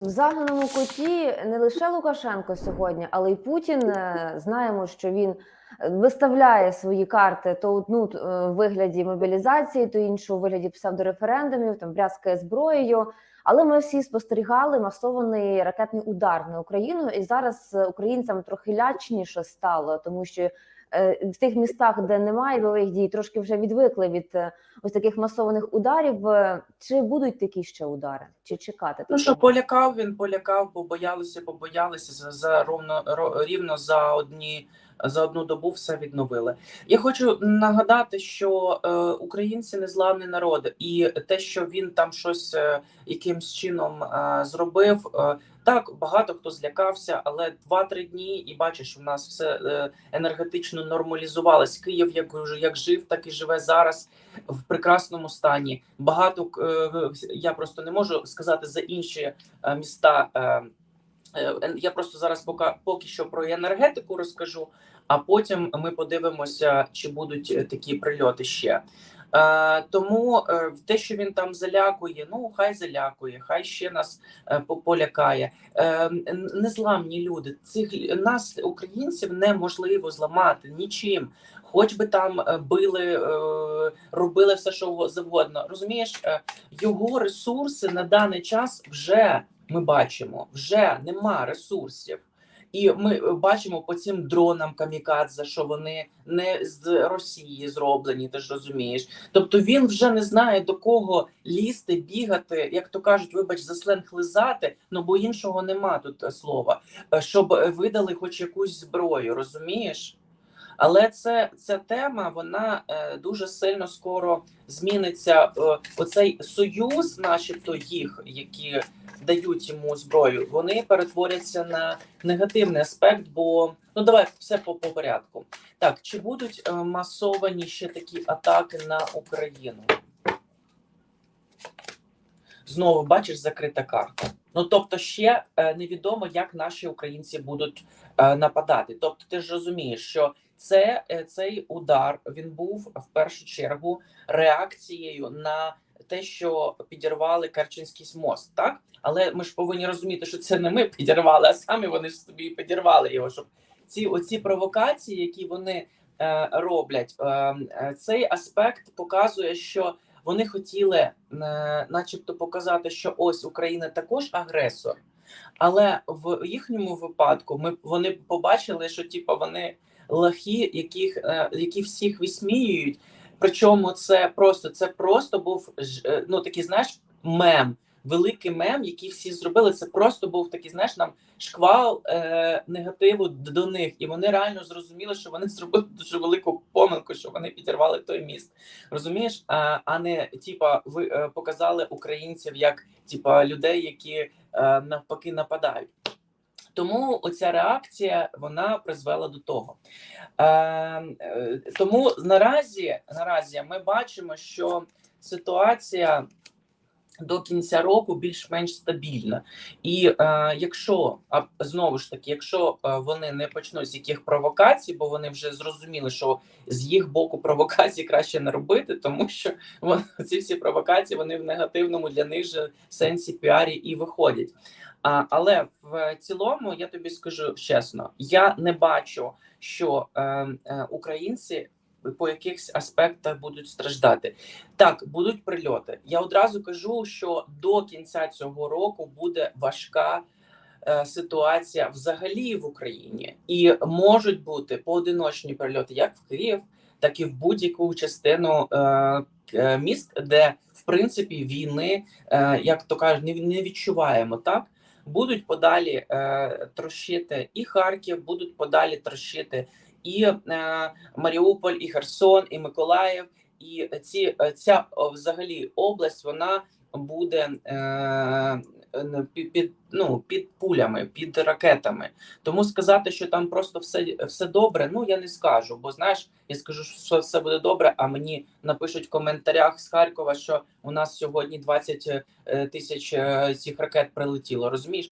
В загнаному коті не лише Лукашенко сьогодні, але й Путін. Е, Знаємо, що він е, виставляє свої карти то одну е, в вигляді мобілізації, то іншу у вигляді псевдореферендумів, там брязкає зброєю. Але ми всі спостерігали масований ракетний удар на Україну, і зараз е, українцям трохи лячніше стало, тому що е, в тих містах, де немає бойових дій, трошки вже відвикли від е, ось таких масованих ударів. Е, Чи будуть такі ще удари? Чи чекати? Ну що, полякав він, полякав, бо боялися, побоялися за, за ровно ро- рівно за одні за одну добу все відновили. Я хочу нагадати, що е, українці незламний народ, і те, що він там щось е, якимсь чином е, зробив. Е, так, багато хто злякався, але 2-3 дні, і бачиш, у нас все е, енергетично нормалізувалось. Київ як як жив, так і живе зараз в прекрасному стані. Багато е, я просто не можу сказати за інші е, міста. е, Я просто зараз поки, поки що про енергетику розкажу, а потім ми подивимося, чи будуть е, такі прильоти ще. Е, тому е, те, що він там залякує, ну хай залякує, хай ще нас е, полякає. Е, незламні люди. Цих нас, українців, неможливо зламати нічим. Хоч би там е, били, е, робили все, що завгодно. Розумієш, е, його ресурси на даний час вже ми бачимо, вже нема ресурсів. І ми е, бачимо по цим дронам камікадзе, що вони не з Росії зроблені, ти ж розумієш. Тобто він вже не знає до кого лізти, бігати, як то кажуть, вибач, за сленг лизати, ну бо іншого нема тут е, слова, е, щоб видали хоч якусь зброю, розумієш? Але це ця тема вона е, дуже сильно скоро зміниться. Оцей союз, начебто їх, які дають йому зброю, вони перетворяться на негативний аспект. Бо ну давай все по, по порядку. Так, чи будуть е, масовані ще такі атаки на Україну? Знову бачиш закрита карта. Ну тобто, ще е, невідомо, як наші українці будуть е, нападати. Тобто, ти ж розумієш, що це е, цей удар він був в першу чергу реакцією на те, що підірвали Керченський мост, так але ми ж повинні розуміти, що це не ми підірвали, а самі вони ж собі підірвали його. Щоб ці оці провокації, які вони е, роблять, е, е, цей аспект показує, що вони хотіли, е, начебто, показати, що ось Україна також агресор. Але в їхньому випадку ми вони побачили, що типу, вони лахи, яких е, які всіх висміюють. Причому це просто це просто був е, ну такий, знаєш, мем, великий мем, який всі зробили. Це просто був такий, знаєш, нам шквал е, негативу до них, і вони реально зрозуміли, що вони зробили дуже велику помилку, що вони підірвали той міст. Розумієш, а, а не типа ви е, показали українців як типа людей, які е, навпаки нападають. Тому оця реакція вона призвела до того. Е, е, тому наразі, наразі ми бачимо, що ситуація до кінця року більш-менш стабільна. І е, якщо а знову ж таки, якщо е, вони не почнуть з яких провокацій, бо вони вже зрозуміли, що з їх боку провокації краще не робити, тому що вони, ці всі провокації вони в негативному для них же сенсі піарі і виходять. Але в цілому я тобі скажу чесно, я не бачу, що е, е, українці по якихось аспектах будуть страждати. Так, будуть прильоти. Я одразу кажу, що до кінця цього року буде важка е, ситуація взагалі в Україні, і можуть бути поодиночні прильоти, як в Київ, так і в будь-яку частину е, міст, де в принципі війни, е, як то кажуть, не, не відчуваємо так. Будуть подалі е, трощити і Харків, будуть подалі трощити і е, Маріуполь, і Херсон, і Миколаїв, і ці ця взагалі область вона буде е, під, під ну під пулями, під ракетами. Тому сказати, що там просто все все добре, ну я не скажу. Бо знаєш, я скажу, що все буде добре. А мені напишуть в коментарях з Харкова, що у нас сьогодні 20 е, тисяч е, цих ракет прилетіло. Розумієш?